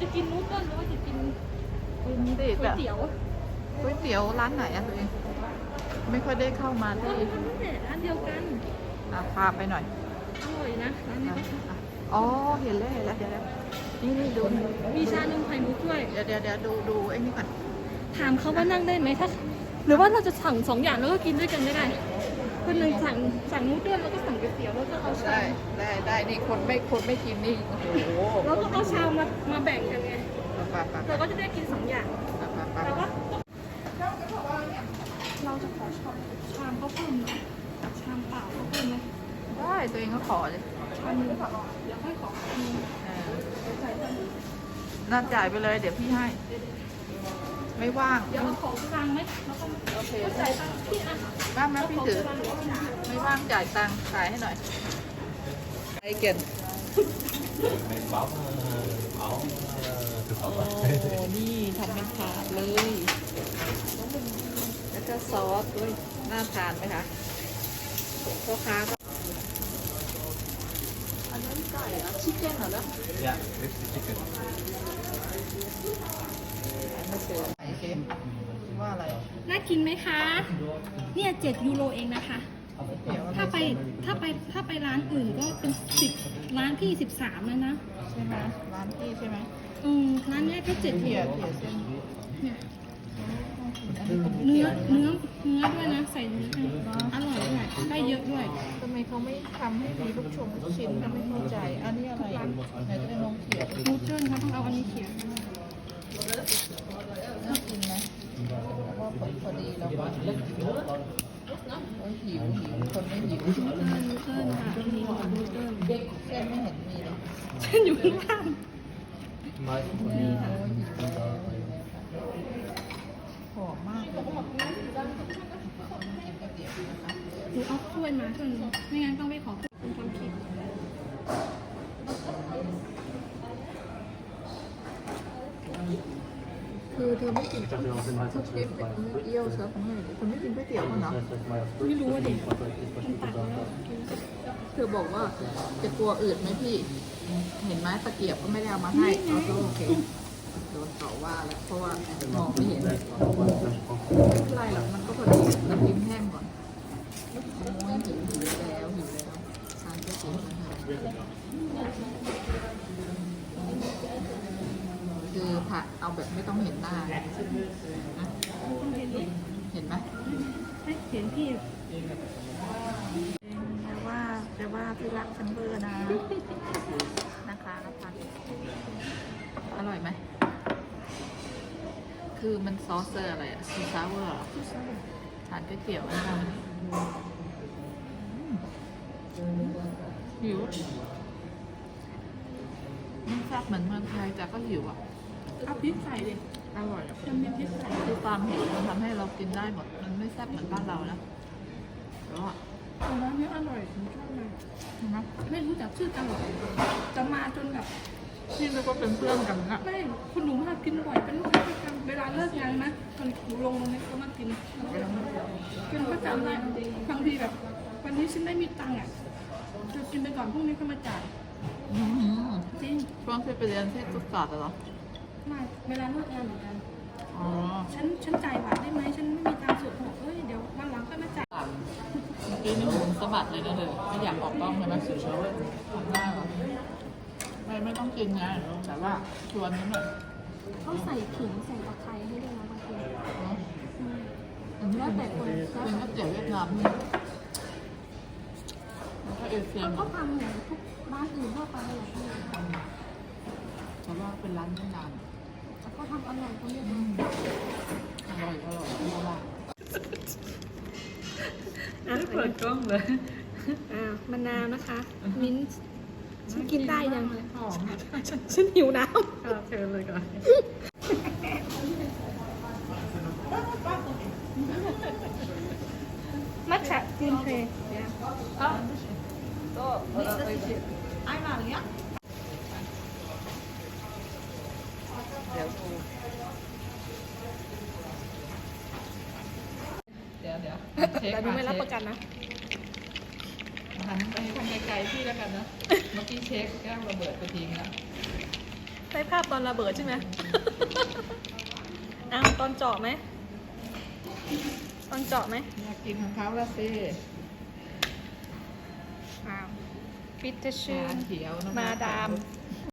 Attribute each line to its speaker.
Speaker 1: จะกินนูดเดิลหรือว่าจะกิน
Speaker 2: กินดิ
Speaker 1: ก๋ว
Speaker 2: แบ
Speaker 1: ย
Speaker 2: บ
Speaker 1: เตี๋ยว
Speaker 2: ก๋วยเตี๋ยวร้านไหนอะตัวเองไม่ค่อยได้เข้ามา
Speaker 1: เอ
Speaker 2: ที่
Speaker 1: อนั่นแหละร้านเดียวกัน
Speaker 2: อะพาไปหน่อย
Speaker 1: อร่อยนะร้านนี้
Speaker 2: อะอะอ๋อเห็นแล้วเห็นแล้วเดี๋ยวเดี๋ยวนี่นี่ดู
Speaker 1: มีชานมไข่มุกด้วย
Speaker 2: เดี๋ยวเดี๋ยวเดี๋ยวดูดูไอ้นี่ก่อน
Speaker 1: ถามเขาว่านั่งได้ไหมถ้าหรือว่าเราจะสั่งสองอย่างแล้วก็กินด้วยกันก็ได้ คนหนึ่งสั่งสั่งนูดเดิลแล้วก็สั่งก๋วยเตี๋ยวแล้วก็เอาชา
Speaker 2: ได้ได้ได้นี่คนไม่คนไม่กินนี่โอ้โห
Speaker 1: แล้วก็เอาชามมามาแบ่งกันไง
Speaker 2: ไปไปไป
Speaker 1: เราก็จะได้กินสองอย่าง
Speaker 2: ไปไปไป
Speaker 1: แต่ว่าเราจะขอชามชามเขาเพิ่มหน่อยชามเปล่าเขาเพิ่มไหม
Speaker 2: ได้ตัวเองก็ขอเลย
Speaker 1: ชามนึงเดี๋ยวค่อยขอชามนึง
Speaker 2: เออ
Speaker 1: เดี๋ยวจ่ายตังค์
Speaker 2: น่าจ่ายไปเลยเดี๋ยวพี่ให้ ไม่ว่าง
Speaker 1: เดี๋ยวเอาของกลางไหมแล้วก็
Speaker 2: โอเค
Speaker 1: ก็จ่ายตังค์พี่อะ
Speaker 2: ว่างไหมพี่ถือ ไม่ว่างจ่ายตังค์ขายให้หน่อยไอเกน
Speaker 3: Mijn mama, mama,
Speaker 2: โอ้
Speaker 3: toevallig.
Speaker 2: นี่ทำเป็นถาดเลย แล้วก็ซอสด้วย น่าทานไหมคะพ่อค้าก็อันนั้นไก่เหรอชิคเก้นเหรอ
Speaker 3: Ja, dit is chicken.
Speaker 2: ไม่เจอไอเค็ม ว่าอะไร
Speaker 1: น่ากินไหมคะ เนี่ยเจ็ดยูโรเองนะคะ
Speaker 2: เดี๋ยว
Speaker 1: ถ้าไปถ้าไปถ้าไปร้านอื่นก็เป็นสิบร้านพี่สิบสามแล้วนะ
Speaker 2: ใช่ไหมร้านพี่ใช่ไหม
Speaker 1: อืมร้านเนี้ยแค่เจ็ดยู
Speaker 2: เขี่ย
Speaker 1: โร
Speaker 2: เขี่ยเส้น
Speaker 1: เนี่ยเนื้อเนื้อเนื้อด้วยนะใส่เนื้อให้อร่อยด้วยได้เยอะด้วย
Speaker 2: ทำไมเขาไม่ทำให้มีลูกชงลูกชิ้นก็ไม่เข้าใจ อันนี้อะไรไหนจะลองเขี่ยดู
Speaker 1: นูเจิ้ลเขาต้องเอาอันนี้เขียน
Speaker 2: น่ากินไหมเพราะว่าพอดีเราก็โอ้ย หิวหิวคนไม่หิว
Speaker 1: นูเจิ้ลนูเจิ้ลค่ะอันนี้นูเจิ้ล
Speaker 2: เส้นไม่เห็นมีเลย
Speaker 1: ฉันอยู่ข้างล่าง
Speaker 3: Maar
Speaker 2: นี่หิวหอมมากเลยกินก๋วยเตี๋ยวนะคะ
Speaker 1: หนูเอาถ้วยมาถ้วยนึงไม่งั้นต้องไปขอคุณทำคลิป
Speaker 2: คือเธอไม่กินซุปซุปดิบเอี้ยวเสือของเธอเธอไม่กินก๋วยเตี๋ยวกันเหรอ
Speaker 1: ไม่รู้ว่าเด็กมันตักแล้ว
Speaker 2: เธอบอกว่าจะกลัวอืดไหมพี่ เห็นไหมตะเกียบก็ไม่ได้เอามาให้เอาโอเคโดนต่อว่าแล้วเพราะว่ามองไม่เห็นไม่เป็นไรหรอกมันก็พอดีเรากินแห้งก่อนโอ้ยหิวหิวแล้วหิวแล้วทานก๋วยเตี๋ยวกันค่ะ เอาแบบไม่ต้องเห็นหน้านะเห็นไหม
Speaker 1: ให้เห็นพี่
Speaker 2: แต่ว่าแต่ว่าที่รักฉันเบอร์นะนะคะนะพันอร่อยไหมคือมันซอสเซอร์อะไรอะซีซาวเวอร์ทานก๋วยเตี๋ยวนะคะอืมหิวมันแซ่บเหมือนเมืองไทยแต่ก็หิวอะ
Speaker 1: เอาพริกใส่ดิ
Speaker 2: อร่อยอะ
Speaker 1: จะมีพริกใส่
Speaker 2: คือความเห็นมันทำให้เรากินได้หมด มันไม่แซ่บเหมือนบ้านเรานะแต่ว่า
Speaker 1: แต่ร้านนี้อร่อยผมชอบเลย
Speaker 2: ใช่ไหม
Speaker 1: ไม่รู้จักชื่อจังหวัดจะมาจนแบบ
Speaker 2: พี่นึกว่าเป็นเพื่อนกันนะ
Speaker 1: ไม่คุณหนูมากินบ่อยเป็นลูกค้าประจำเวลาเลิกงานนะคนลงตรงนี้ก็มากินกินประจำได้บางทีแบบ วันนี้ฉันไม่มีตังค์อะจะกินไปก่อนพรุ่งนี้ก็มาจ่าย
Speaker 2: อื้อหือ
Speaker 1: จริง
Speaker 2: ช่วงที่ไปเรียนที่ตุกศาสตร์เหรอ
Speaker 1: ไม่เวลาเลิกงานเหมือนกัน
Speaker 2: อ๋อ
Speaker 1: ฉันฉันจ่ายบัตรได้ไหมฉันไม่มีตังค์สดบอกเอ้ยเดี๋ยววันหลังก็มาจ่าย
Speaker 2: เมื่อกี้นี่หมุนสะบัดเลยนะเธอไม่อยากออกกล้องเลยไหมสุดยอดทำได้เหรอไม่ไม่ต้องกินไงแต่ว่าชวนนิดหน่อย
Speaker 1: เขาใส่ขิงใส่ตะไคร้ให้ด้วยนะบางที
Speaker 2: เนาะ
Speaker 1: อืม
Speaker 2: อันนี้เป็นเป็นก๋วยเตี๋ยวเวียดนามนี่แล้วก็เอเชีย
Speaker 1: เขา
Speaker 2: น
Speaker 1: ก็ทำเหมือนทุกร้านอื่นทั่วไปแหละพี่
Speaker 2: แต่ว่าเป็นร้านเวียดนาม
Speaker 1: แต่เขาทำอร่อยเขาเรียก
Speaker 2: อืมอร่อยอร่อยอร่อยไม่เปิดกล้องเลย
Speaker 1: อ่ามะนาวนะคะ มิ้นท์ฉันกินได้ยัง
Speaker 2: หอม
Speaker 1: ฉันหิวน้
Speaker 2: ค่ะเชิญเลยก่อนำ
Speaker 1: มัทฉะกรีนเทร
Speaker 2: ก็เออไปเไอ้มาเนี้ยเดี๋ยวดูเดี๋ยวเดี๋ยว เช็ค
Speaker 1: แต่หนูไม่รับประกันนะ
Speaker 2: หันไปทางไกลๆพี่แล้วกันนะเมื่อกี้เช็คแก้วระเบิดไปทิ้งแล้ว
Speaker 1: แต่ได้ภาพตอนระเบิดใช่ไหมเอาตอนเจาะไหมตอนเจาะไหม
Speaker 2: อยากกินของเขาละสิ
Speaker 1: อ้าวฟิตเชอ
Speaker 2: ชา
Speaker 1: ร์
Speaker 2: เขียวน้ำ
Speaker 1: มาดาม
Speaker 2: ข